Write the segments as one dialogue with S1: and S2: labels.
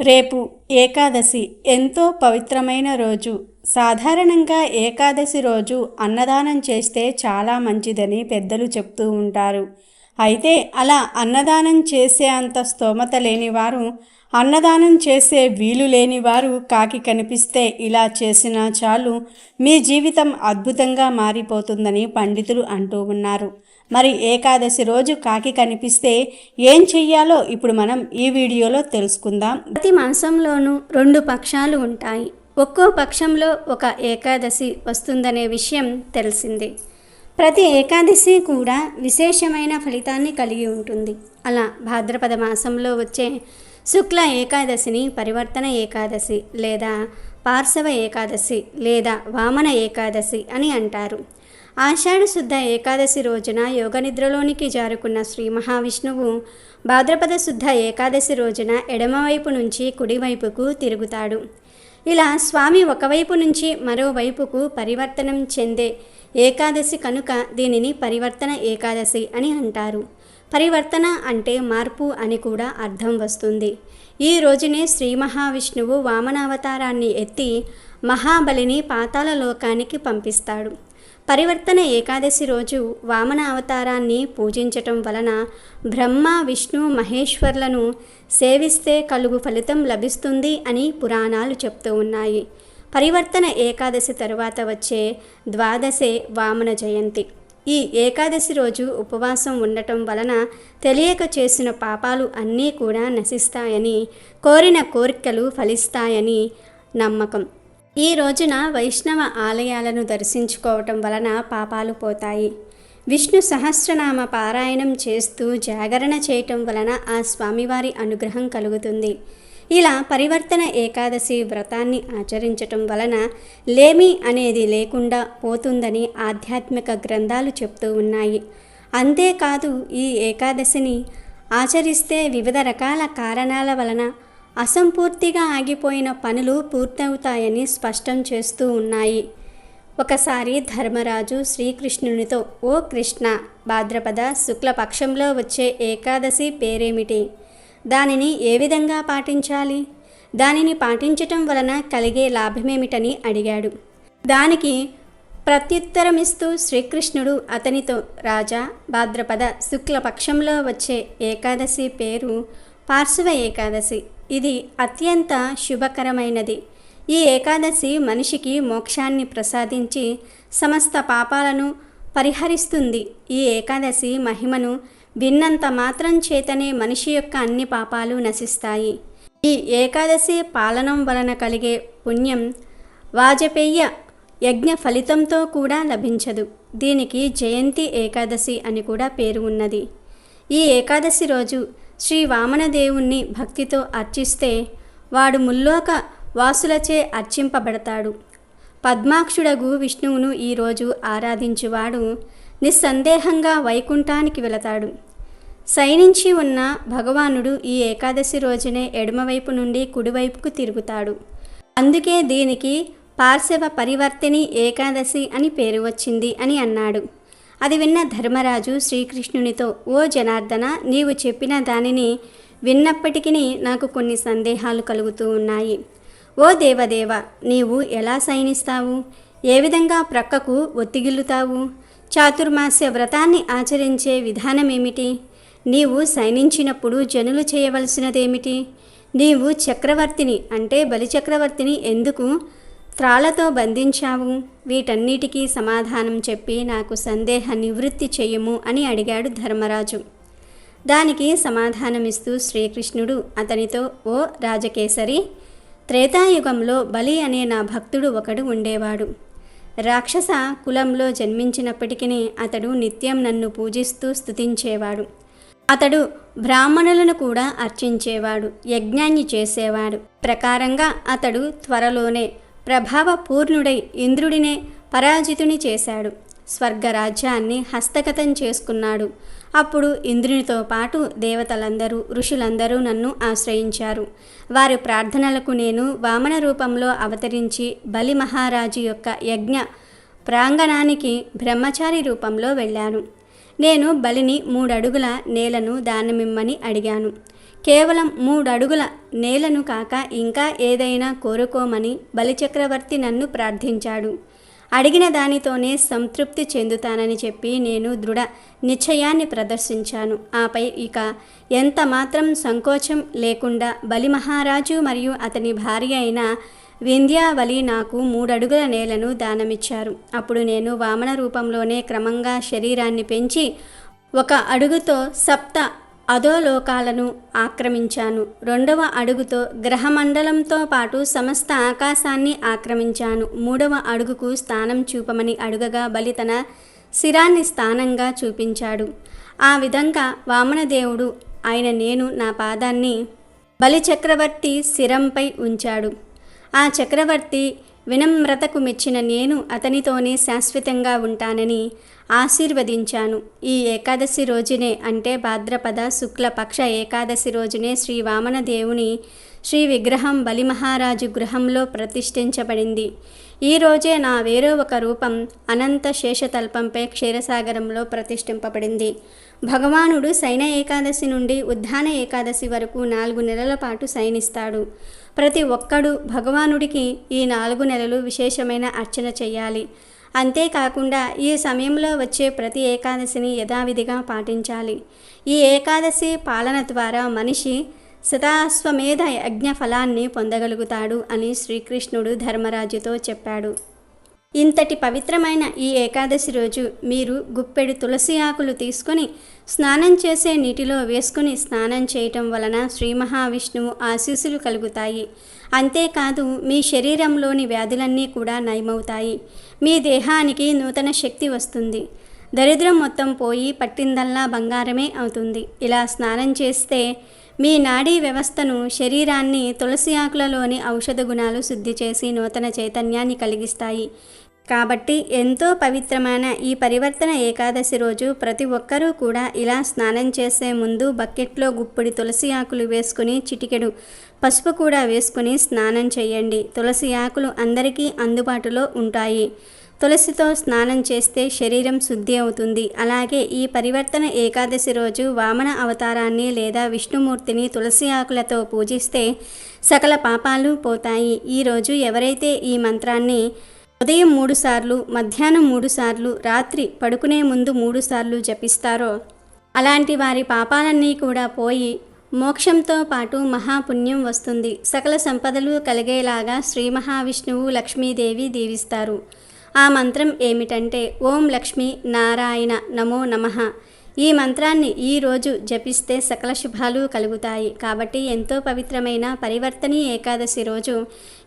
S1: రేపు ఏకాదశి ఎంతో పవిత్రమైన రోజు. సాధారణంగా ఏకాదశి రోజు అన్నదానం చేస్తే చాలా మంచిదని పెద్దలు చెప్తూ ఉంటారు. అయితే అలా అన్నదానం చేసే అంత స్తోమత లేనివారు అన్నదానం చేసే వీలు లేనివారు కాకి కనిపిస్తే ఇలా చేసినా చాలు మీ జీవితం అద్భుతంగా మారిపోతుందని పండితులు అంటూ ఉన్నారు. మరి ఏకాదశి రోజు కాకి కనిపిస్తే ఏం చెయ్యాలో ఇప్పుడు మనం ఈ వీడియోలో తెలుసుకుందాం.
S2: ప్రతి మాసంలోనూ రెండు పక్షాలు ఉంటాయి. ఒక్కో పక్షంలో ఒక ఏకాదశి వస్తుందనే విషయం తెలిసిందే. ప్రతి ఏకాదశి కూడా విశేషమైన ఫలితాన్ని కలిగి ఉంటుంది. అలా భాద్రపద మాసంలో వచ్చే శుక్ల ఏకాదశిని పరివర్తన ఏకాదశి లేదా పార్శవ ఏకాదశి లేదా వామన ఏకాదశి అని అంటారు. ఆషాఢ శుద్ధ ఏకాదశి రోజున యోగనిద్రలోనికి జారుకున్న శ్రీ మహావిష్ణువు భాద్రపద శుద్ధ ఏకాదశి రోజున ఎడమవైపు నుంచి కుడివైపుకు తిరుగుతాడు. ఇలా స్వామి ఒకవైపు నుంచి మరోవైపుకు పరివర్తనం చెందే ఏకాదశి కనుక దీనిని పరివర్తన ఏకాదశి అని అంటారు. పరివర్తన అంటే మార్పు అని కూడా అర్థం వస్తుంది. ఈ రోజునే శ్రీ మహావిష్ణువు వామనావతారాన్ని ఎత్తి మహాబలిని పాతాల లోకానికి పంపిస్తాడు. పరివర్తన ఏకాదశి రోజు వామన అవతారాన్ని పూజించటం వలన బ్రహ్మ విష్ణు మహేశ్వర్లను సేవిస్తే కలుగు ఫలితం లభిస్తుంది అని పురాణాలు చెప్తూ ఉన్నాయి. పరివర్తన ఏకాదశి తరువాత వచ్చే ద్వాదశే వామన జయంతి. ఈ ఏకాదశి రోజు ఉపవాసం ఉండటం వలన తెలియక చేసిన పాపాలు అన్నీ కూడా నశిస్తాయని కోరిన కోరికలు ఫలిస్తాయని నమ్మకం. ఈ రోజున వైష్ణవ ఆలయాలను దర్శించుకోవటం వలన పాపాలు పోతాయి. విష్ణు సహస్రనామ పారాయణం చేస్తూ జాగరణ చేయటం వలన ఆ స్వామివారి అనుగ్రహం కలుగుతుంది. ఇలా పరివర్తన ఏకాదశి వ్రతాన్ని ఆచరించటం వలన లేమి అనేది లేకుండా పోతుందని ఆధ్యాత్మిక గ్రంథాలు చెప్తూ ఉన్నాయి. అంతేకాదు ఈ ఏకాదశిని ఆచరిస్తే వివిధ రకాల కారణాల వలన అసంపూర్తిగా ఆగిపోయిన పనులు పూర్తవుతాయని స్పష్టం చేస్తూ ఉన్నాయి. ఒకసారి ధర్మరాజు శ్రీకృష్ణునితో ఓ కృష్ణ భాద్రపద శుక్లపక్షంలో వచ్చే ఏకాదశి పేరేమిటి? దానిని ఏ విధంగా పాటించాలి? దానిని పాటించటం వలన కలిగే లాభమేమిటని అడిగాడు. దానికి ప్రత్యుత్తరమిస్తూ శ్రీకృష్ణుడు అతనితో రాజా భాద్రపద శుక్లపక్షంలో వచ్చే ఏకాదశి పేరు పార్శ్వ ఏకాదశి. ఇది అత్యంత శుభకరమైనది. ఈ ఏకాదశి మనిషికి మోక్షాన్ని ప్రసాదించి సమస్త పాపాలను పరిహరిస్తుంది. ఈ ఏకాదశి మహిమను విన్నంత మాత్రం చేతనే మనిషి యొక్క అన్ని పాపాలు నశిస్తాయి. ఈ ఏకాదశి పాలనం వలన కలిగే పుణ్యం వాజపేయ యజ్ఞ ఫలితంతో కూడా లభించదు. దీనికి జయంతి ఏకాదశి అని కూడా పేరు ఉన్నది. ఈ ఏకాదశి రోజు శ్రీ వామనదేవుణ్ణి భక్తితో అర్చిస్తే వాడు ముల్లోక వాసులచే అర్చింపబడతాడు. పద్మాక్షుడగు విష్ణువును ఈరోజు ఆరాధించువాడు నిస్సందేహంగా వైకుంఠానికి వెళతాడు. శయనించి ఉన్న భగవానుడు ఈ ఏకాదశి రోజునే ఎడమవైపు నుండి కుడివైపుకు తిరుగుతాడు. అందుకే దీనికి పార్శవ పరివర్తిని ఏకాదశి అని పేరు వచ్చింది అని అన్నాడు. అది విన్న ధర్మరాజు శ్రీకృష్ణునితో ఓ జనార్దన నీవు చెప్పిన దానిని విన్నప్పటికీ నాకు కొన్ని సందేహాలు కలుగుతూ ఉన్నాయి. ఓ దేవదేవ నీవు ఎలా శయనిస్తావు ఏ విధంగా ప్రక్కకు ఒత్తిగిల్లుతావు? చాతుర్మాస్య వ్రతాన్ని ఆచరించే విధానమేమిటి? నీవు శయనించినప్పుడు జనులు చేయవలసినదేమిటి? నీవు చక్రవర్తిని అంటే బలిచక్రవర్తిని ఎందుకు త్రాళ్ళతో బంధించావు? వీటన్నిటికీ సమాధానం చెప్పి నాకు సందేహ నివృత్తి చెయ్యము అని అడిగాడు ధర్మరాజు. దానికి సమాధానమిస్తూ శ్రీకృష్ణుడు అతనితో ఓ రాజకేసరి త్రేతాయుగంలో బలి అనే నా భక్తుడు ఒకడు ఉండేవాడు. రాక్షస కులంలో జన్మించినప్పటికీ అతడు నిత్యం నన్ను పూజిస్తూ స్తుతించేవాడు. అతడు బ్రాహ్మణులను కూడా అర్చించేవాడు యజ్ఞాన్ని చేసేవాడు. ప్రకారంగా అతడు త్వరలోనే ప్రభావపూర్ణుడై ఇంద్రుడినే పరాజితుని చేశాడు. స్వర్గరాజ్యాన్ని హస్తగతం చేసుకున్నాడు. అప్పుడు ఇంద్రునితో పాటు దేవతలందరూ ఋషులందరూ నన్ను ఆశ్రయించారు. వారి ప్రార్థనలకు నేను వామన రూపంలో అవతరించి బలి మహారాజు యొక్క యజ్ఞ ప్రాంగణానికి బ్రహ్మచారి రూపంలో వెళ్ళాను. నేను బలిని మూడడుగుల నేలను దానమిమ్మని అడిగాను. కేవలం మూడడుగుల నేలను కాక ఇంకా ఏదైనా కోరుకోమని బలిచక్రవర్తి నన్ను ప్రార్థించాడు. అడిగిన దానితోనే సంతృప్తి చెందుతానని చెప్పి నేను దృఢ నిశ్చయాన్ని ప్రదర్శించాను. ఆపై ఇక ఎంత మాత్రం సంకోచం లేకుండా బలి మహారాజు మరియు అతని భార్య అయిన వింధ్యావలి నాకు మూడడుగుల నేలను దానమిచ్చారు. అప్పుడు నేను వామన రూపంలోనే క్రమంగా శరీరాన్ని పెంచి ఒక అడుగుతో సప్త అధోలోకాలను ఆక్రమించాను. రెండవ అడుగుతో గ్రహమండలంతో పాటు సమస్త ఆకాశాన్ని ఆక్రమించాను. మూడవ అడుగుకు స్థానం చూపమని అడుగగా బలి తన శిరాన్ని స్థానంగా చూపించాడు. ఆ విధంగా వామనదేవుడు ఆయన నేను నా పాదాన్ని బలి చక్రవర్తి శిరంపై ఉంచాడు. ఆ చక్రవర్తి వినమ్రతకు మెచ్చిన నేను అతనితోనే శాశ్వతంగా ఉంటానని ఆశీర్వదించాను. ఈ ఏకాదశి రోజునే అంటే భాద్రపద శుక్లపక్ష ఏకాదశి రోజునే శ్రీ వామన దేవుని శ్రీ విగ్రహం బలిమహారాజు గృహంలో ప్రతిష్ఠించబడింది. ఈ రోజే నా వేరో ఒక రూపం అనంత శేషతల్పంపై క్షీరసాగరంలో ప్రతిష్ఠింపబడింది. భగవానుడు శయన ఏకాదశి నుండి ఉద్ధాన ఏకాదశి వరకు నాలుగు నెలల పాటు శయనిస్తాడు. ప్రతి ఒక్కడు భగవానుడికి ఈ నాలుగు నెలలు విశేషమైన అర్చన చేయాలి. అంతేకాకుండా ఈ సమయంలో వచ్చే ప్రతి ఏకాదశిని యథావిధిగా పాటించాలి. ఈ ఏకాదశి పాలన ద్వారా మనిషి శతాశ్వమేధ యజ్ఞ ఫలాన్ని పొందగలుగుతాడు అని శ్రీకృష్ణుడు ధర్మరాజుతో చెప్పాడు. ఇంతటి పవిత్రమైన ఈ ఏకాదశి రోజు మీరు గుప్పెడు తులసి ఆకులు తీసుకొని స్నానం చేసే నీటిలో వేసుకుని స్నానం చేయటం వలన శ్రీ మహావిష్ణువు ఆశీస్సులు కలుగుతాయి. అంతేకాదు మీ శరీరంలోని వ్యాధులన్నీ కూడా నయమవుతాయి. మీ దేహానికి నూతన శక్తి వస్తుంది. దరిద్రం మొత్తం పోయి పట్టిందల్లా బంగారమే అవుతుంది. ఇలా స్నానం చేస్తే మీ నాడీ వ్యవస్థను శరీరాన్ని తులసి ఆకులలోని ఔషధ గుణాలు శుద్ధి చేసి నూతన చైతన్యాన్ని కలిగిస్తాయి. కాబట్టి ఎంతో పవిత్రమైన ఈ పరివర్తన ఏకాదశి రోజు ప్రతి ఒక్కరూ కూడా ఇలా స్నానం చేసే ముందు బకెట్లో గుప్పిడి తులసి ఆకులు వేసుకుని చిటికెడు పసుపు కూడా వేసుకుని స్నానం చేయండి. తులసి ఆకులు అందరికీ అందుబాటులో ఉంటాయి. తులసితో స్నానం చేస్తే శరీరం శుద్ధి అవుతుంది. అలాగే ఈ పరివర్తన ఏకాదశి రోజు వామన అవతారాన్ని లేదా విష్ణుమూర్తిని తులసి ఆకులతో పూజిస్తే సకల పాపాలు పోతాయి. ఈరోజు ఎవరైతే ఈ మంత్రాన్ని ఉదయం మూడుసార్లు మధ్యాహ్నం మూడుసార్లు రాత్రి పడుకునే ముందు మూడుసార్లు జపిస్తారో అలాంటి వారి పాపాలన్నీ కూడా పోయి మోక్షంతో పాటు మహాపుణ్యం వస్తుంది. సకల సంపదలు కలిగేలాగా శ్రీ మహావిష్ణువు లక్ష్మీదేవి దీవిస్తారు. ఆ మంత్రం ఏమిటంటే ఓం లక్ష్మి నారాయణ నమో నమః. ఈ మంత్రాన్ని ఈ రోజు జపిస్తే సకల శుభాలు కలుగుతాయి. కాబట్టి ఎంతో పవిత్రమైన పరివర్తని ఏకాదశి రోజు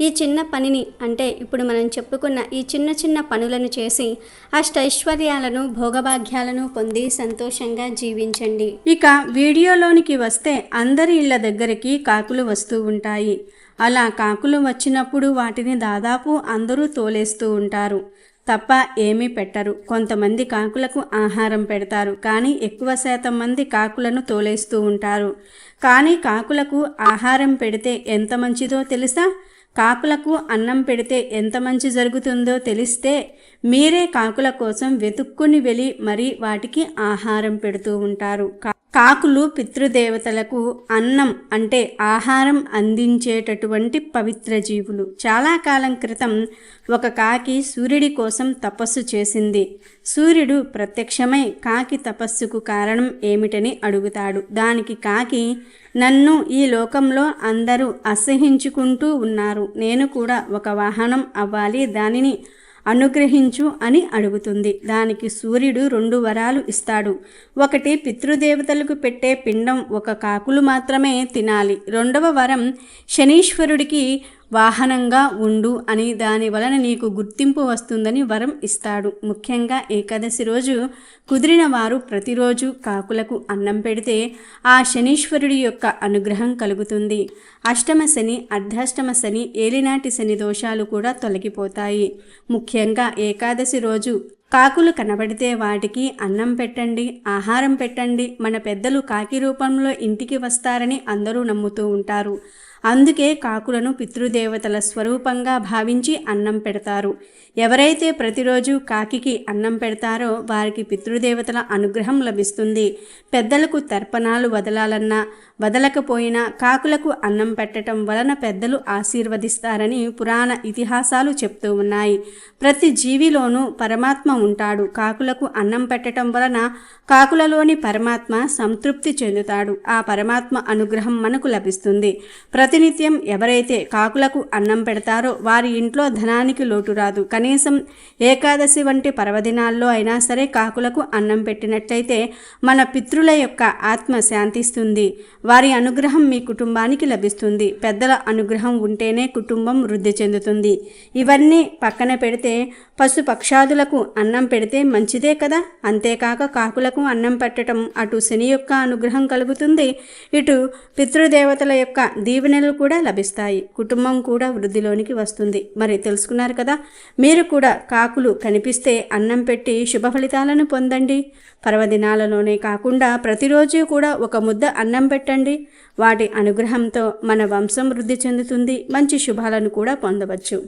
S2: ఈ చిన్న పనిని అంటే ఇప్పుడు మనం చెప్పుకున్న ఈ చిన్న చిన్న పనులను చేసి అష్టైశ్వర్యాలను భోగభాగ్యాలను పొంది సంతోషంగా జీవించండి.
S1: ఇక వీడియోలోనికి వస్తే అందరి ఇళ్ళ దగ్గరికి కాకులు వస్తూ ఉంటాయి. అలా కాకులు వచ్చినప్పుడు వాటిని దాదాపు అందరూ తోలేస్తూ ఉంటారు. తప్ప ఏమీ పెట్టరు. కొంతమంది కాకులకు ఆహారం పెడతారు. కానీ ఎక్కువ శాతం మంది కాకులను తోలేస్తూ ఉంటారు. కానీ కాకులకు ఆహారం పెడితే ఎంత మంచిదో తెలుసా? కాకులకు అన్నం పెడితే ఎంత మంచి జరుగుతుందో తెలిస్తే మీరే కాకుల కోసం వెతుక్కుని వెళ్ళి మరి వాటికి ఆహారం పెడుతూ ఉంటారు. కా- కాకులు పితృదేవతలకు అన్నం అంటే ఆహారం అందించేటటువంటి పవిత్ర జీవులు. చాలా కాలం క్రితం ఒక కాకి సూర్యుడి కోసం తపస్సు చేసింది. సూర్యుడు ప్రత్యక్షమై కాకి తపస్సుకు కారణం ఏమిటని అడుగుతాడు. దానికి కాకి నన్ను ఈ లోకంలో అందరూ అసహించుకుంటూ ఉన్నారు. నేను కూడా ఒక వాహనం అవ్వాలి. దానిని అనుగ్రహించు అని అడుగుతుంది. దానికి సూర్యుడు రెండు వరాలు ఇస్తాడు. ఒకటి పితృదేవతలకు పెట్టే పిండం ఒక కాకులు మాత్రమే తినాలి. రెండవ వరం శనీశ్వరుడికి వాహనంగా ఉండు అని దాని వలన నీకు గుర్తింపు వస్తుందని వరం ఇస్తాడు. ముఖ్యంగా ఏకాదశి రోజు కుదిరిన వారు ప్రతిరోజు కాకులకు అన్నం పెడితే ఆ శనీశ్వరుడి యొక్క అనుగ్రహం కలుగుతుంది. అష్టమ శని అర్ధాష్టమ శని ఏలినాటి శని దోషాలు కూడా తొలగిపోతాయి. ముఖ్యంగా ఏకాదశి రోజు
S2: కాకులు కనబడితే వాటికి అన్నం పెట్టండి ఆహారం పెట్టండి. మన పెద్దలు కాకి రూపంలో ఇంటికి వస్తారని అందరూ నమ్ముతూ ఉంటారు. అందుకే కాకులను పితృదేవతల స్వరూపంగా భావించి అన్నం పెడతారు. ఎవరైతే ప్రతిరోజు కాకికి అన్నం పెడతారో వారికి పితృదేవతల అనుగ్రహం లభిస్తుంది. పెద్దలకు తర్పణాలు వదలాలన్నా వదలకపోయినా కాకులకు అన్నం పెట్టడం వలన పెద్దలు ఆశీర్వదిస్తారని పురాణ ఇతిహాసాలు చెప్తూ ఉన్నాయి. ప్రతి జీవిలోనూ పరమాత్మ ఉంటాడు. కాకులకు అన్నం పెట్టడం వలన కాకులలోని పరమాత్మ సంతృప్తి చెందుతాడు. ఆ పరమాత్మ అనుగ్రహం మనకు లభిస్తుంది. ప్రతినిత్యం ఎవరైతే కాకులకు అన్నం పెడతారో వారి ఇంట్లో ధనానికి లోటు రాదు. కనీసం ఏకాదశి వంటి పర్వదినాల్లో అయినా సరే కాకులకు అన్నం పెట్టినట్లయితే మన పితృల యొక్క ఆత్మ శాంతిస్తుంది. వారి అనుగ్రహం మీ కుటుంబానికి లభిస్తుంది. పెద్దల అనుగ్రహం ఉంటేనే కుటుంబం వృద్ధి చెందుతుంది. ఇవన్నీ పక్కన పెడితే పశు పక్షాదులకు అన్నం పెడితే మంచిదే కదా? అంతేకాక కాకులకు అన్నం పెట్టడం అటు శని యొక్క అనుగ్రహం కలుగుతుంది. ఇటు పితృదేవతల యొక్క దీవెన దీవెనలు కూడా లభిస్తాయి. కుటుంబం కూడా వృద్ధిలోనికి వస్తుంది. మరి తెలుసుకున్నారు కదా? మీరు కూడా కాకులు కనిపిస్తే అన్నం పెట్టి శుభ ఫలితాలను పొందండి. పర్వదినాలలోనే కాకుండా ప్రతిరోజు కూడా ఒక ముద్ద అన్నం పెట్టండి. వాటి అనుగ్రహంతో మన వంశం వృద్ధి చెందుతుంది. మంచి శుభాలను కూడా పొందవచ్చు.